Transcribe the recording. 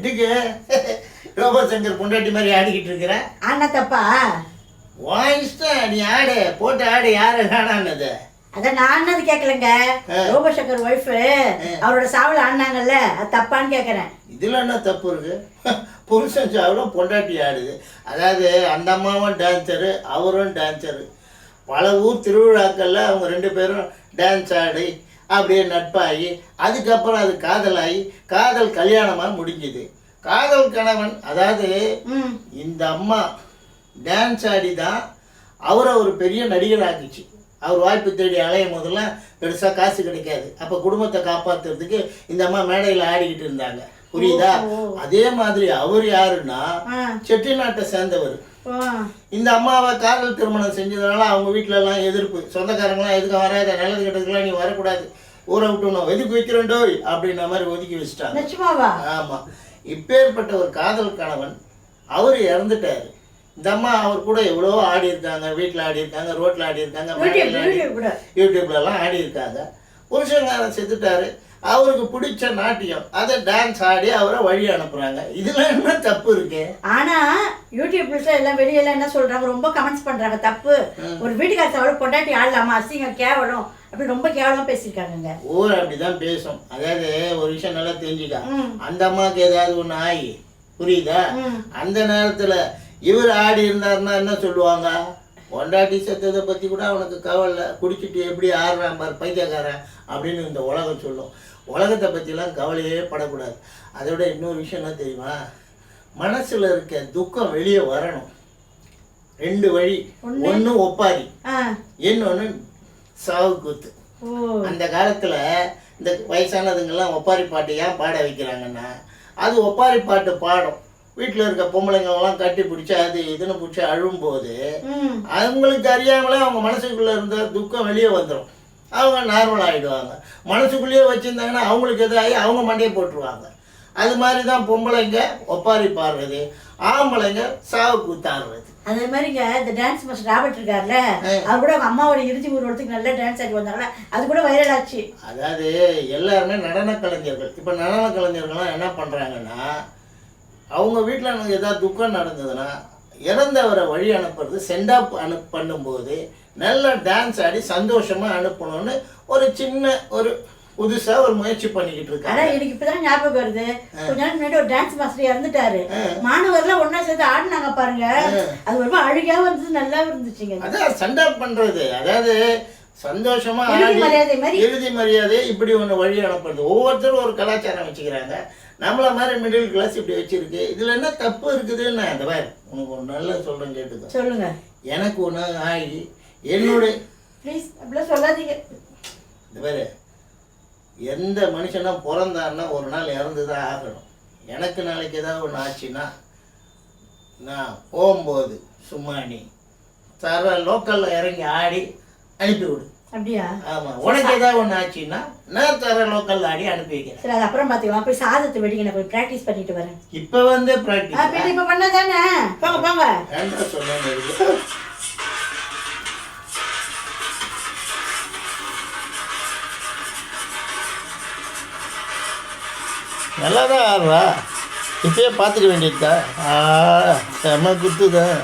எதுக்கு? ரோபோ சங்கர் பொண்டாட்டி மாதிரி ஆடிக்கிட்டு இருக்கிற? ஆனா தப்பா உன் இஷ்டம் நீ ஆடு போட்டு ஆடு யாரு வேணான்னது அதான் நான் ஆனது கேட்கலங்க. ரோபசங்கர் ஒய்ஃப் அவரோட சாவல ஆடினாங்கல்ல அது தப்பான்னு கேட்கறேன். இதுல என்ன தப்பு இருக்கு? புருஷன் சாவலும் பொண்டாட்டி ஆடுது. அதாவது அந்த அம்மாவும் டான்ஸரு அவரும் டான்ஸரு பல ஊர் திருவிழாக்கள்ல அவங்க ரெண்டு பேரும் டான்ஸ் ஆடி அப்படியே நட்பாகி அதுக்கப்புறம் அது காதலாகி காதல் கல்யாணமாக முடிஞ்சுது. காதல் கணவன் அதாவது இந்த அம்மா டான்ஸ் ஆடி தான் அவரை ஒரு பெரிய நடிகர் ஆக்கிச்சு. அவர் வாய்ப்பு தேடி அலையும் போதெல்லாம் பெருசாக காசு கிடைக்காது. அப்போ குடும்பத்தை காப்பாத்துறதுக்கு இந்த அம்மா மேடையில் ஆடிக்கிட்டு இருந்தாங்க. புரியுதா? அதே மாதிரி அவர் யாருன்னா செட்டிநாட்டை சேர்ந்தவர். இந்த அம்மாவை காதல் திருமணம் செஞ்சதுனால அவங்க வீட்ல எல்லாம் எதிர்ப்பு. சொந்தக்காரங்களாம் எதுக்கு வராத? நல்லது கெட்டதுக்கெல்லாம் நீ வரக்கூடாது. ஊரை விட்டுணும் எதுக்கு வைக்கிறோண்டோய் அப்படின்ற மாதிரி ஒதுக்கி வச்சுட்டாங்க. நிச்சயமாவா ஆமா. இப்பேற்பட்ட ஒரு காதல் கணவன் அவர் இறந்துட்டாரு. இந்த அம்மா அவர் கூட எவ்வளவோ ஆடி இருக்காங்க வீட்டில் ஆடி இருக்காங்க ரோட்ல ஆடி இருக்காங்க யூடியூப் மேடையில ஆடி- யூடியூப் கூட. யூடியூப்ல எல்லாம் ஆடி இருக்காங்க புருஷங்காரன் செத்துட்டாரு. அவருக்கு பிடிச்ச நாட்டியம். அதை டான்ஸ் ஆடி அவரை வழி அனுப்புறாங்க. இதுல என்ன தப்பு இருக்கு? ஆனா யூடியூப்ல எல்லாம் வெளியெல்லாம் என்ன சொல்றாங்க? ரொம்ப கமெண்ட்ஸ் பண்றாங்க. தப்பு. ஒரு வீட்டுக்கார சாவல பொண்டாட்டி ஆடலாமா அசிங்க கேவலம் அப்படி ரொம்ப கேவலமா பேசியிருக்காங்கங்க. ஊர் அப்படிதான் பேசும். அதாவது ஒரு விஷயம் நல்லா தெரிஞ்சுக்க. அந்த அம்மாவுக்கு ஏதாவது ஒண்ணு ஆகி புரியுதா. அந்த நேரத்துல இவர் ஆடி இருந்தாருன்னா என்ன சொல்லுவாங்க? பொண்டாட்டி செத்ததை பத்தி கூட அவனுக்கு கவலை. குடிச்சிட்டு எப்படி ஆடுறான் பாரு பைத்தியக்காரன் அப்படின்னு இந்த உலகம் சொல்லும். உலகத்தை பற்றிலாம் கவலையே படக்கூடாது. அதை விட இன்னொரு விஷயம் என்ன தெரியுமா? மனசுல இருக்க துக்கம் வெளியே வரணும். ரெண்டு வழி. ஒண்ணு? ஒப்பாரி. ஆ. இன்னொன்னு சாவு கூத்து. அந்த காலத்துல இந்த வயசானதுங்கெல்லாம் ஒப்பாரி பாட்டு ஏன் பாட வைக்கிறாங்கன்னா அது ஒப்பாரி பாட்டு பாடும். வீட்டில் இருக்க பொம்பளைங்கெல்லாம் கட்டி பிடிச்சி அது இதுன்னு பிடிச்சி அழும்போது அவங்களுக்கு அறியாமலே அவங்க மனசுக்குள்ள இருந்த துக்கம் வெளியே வந்துடும் அவங்க நார்மல் ஆகிடுவாங்க மனசுக்குள்ளேயே வச்சுருந்தாங்கன்னா அவங்களுக்கு எதாகி அவங்க மண்டையை போட்டுருவாங்க. அது மாதிரி தான் பொம்பளைங்க ஒப்பாரி பாடுறது ஆம்பளைங்க சாவு கூத்தாடுறது. அதே மாதிரிங்க இந்த டான்ஸ் மாஸ்டர் ராபர்ட் இருக்கார்ல அவர் கூட அவங்க அம்மாவோட இறுதி ஊர்வலத்துக்கு நல்லா டான்ஸ் ஆடி வந்தாங்களா? அது கூட வைரல் ஆச்சு. அதாவது எல்லாருமே நடன கலைஞர்கள். இப்போ நடன கலைஞர்கள்லாம் என்ன பண்ணுறாங்கன்னா அவங்க வீட்டில் எனக்கு ஏதாவது துக்கம் நடந்ததுன்னா இறந்தவரை வழி அனுப்புறது சென்டாப் அனு பண்ணும்போது நல்லா டான்ஸ் ஆடி சந்தோஷமாக அனுப்பணும்னு ஒரு சின்ன ஒரு புதுசாக ஒரு முயற்சி பண்ணிக்கிட்டு இருக்காங்க. எனக்கு இப்பதான் ஞாபகம் வருது. கொஞ்ச நாள் முன்னாடி ஒரு டான்ஸ் மாஸ்டர் இறந்துட்டாரு. மாணவர்லாம் ஒண்ணா சேர்ந்து ஆடினாங்க பாருங்க. அது ரொம்ப அழுகையா வந்தது நல்லா இருந்துச்சுங்க. அதான் சண்டாப் பண்ணுறது அதாவது சந்தோஷமா. இறுதி மரியாதை இப்படி ஒன்று வழி அனுப்புறது. ஒவ்வொருத்தரும் ஒரு கலாச்சாரம் வச்சுக்கிறாங்க. நம்மள மாதிரி மிடில் கிளாஸ் இப்படி வச்சிருக்கு. இதுல என்ன தப்பு இருக்குதுன்னு அந்த மாதிரி உனக்கு ஒரு நல்ல சொல்றேன் கேட்டுக்கோ. சொல்லுங்க. எனக்கு ஒன்று ஆகி என்னுடைய ப்ளீஸ் அப்படிலாம் சொல்லாதீங்க. இந்த மாதிரி எந்த மனுஷனா பிறந்தான்னா ஒரு நாள் இறந்து தான் ஆகணும். எனக்கு நாளைக்கு ஏதாவது ஒன்று ஆச்சுன்னா நான் போகும்போது சும்மா நீ தர லோக்கலில் இறங்கி ஆடி அனுப்பி விடு அப்படியா? ஆமா உனக்கு ஏதாவது ஒன்று ஆச்சுன்னா நான் தர லோக்கல்ல ஆடி அனுப்பி வைக்கிறேன். சரி அது அப்புறம் பாத்துக்கலாம். போய் சாதத்தை வெடிங்க நான் போய் ப்ராக்டிஸ் பண்ணிட்டு வரேன். இப்போ வந்து ஆ, ப்ராக்டிஸ் பின்ன இப்ப பண்ணாதானே? போங்க போங்க. என்ன சொன்னேன் நல்லா தான் ஆடுறா. இப்பயே பார்த்துக்க வேண்டியதுதா ஆ செம குத்துதான்.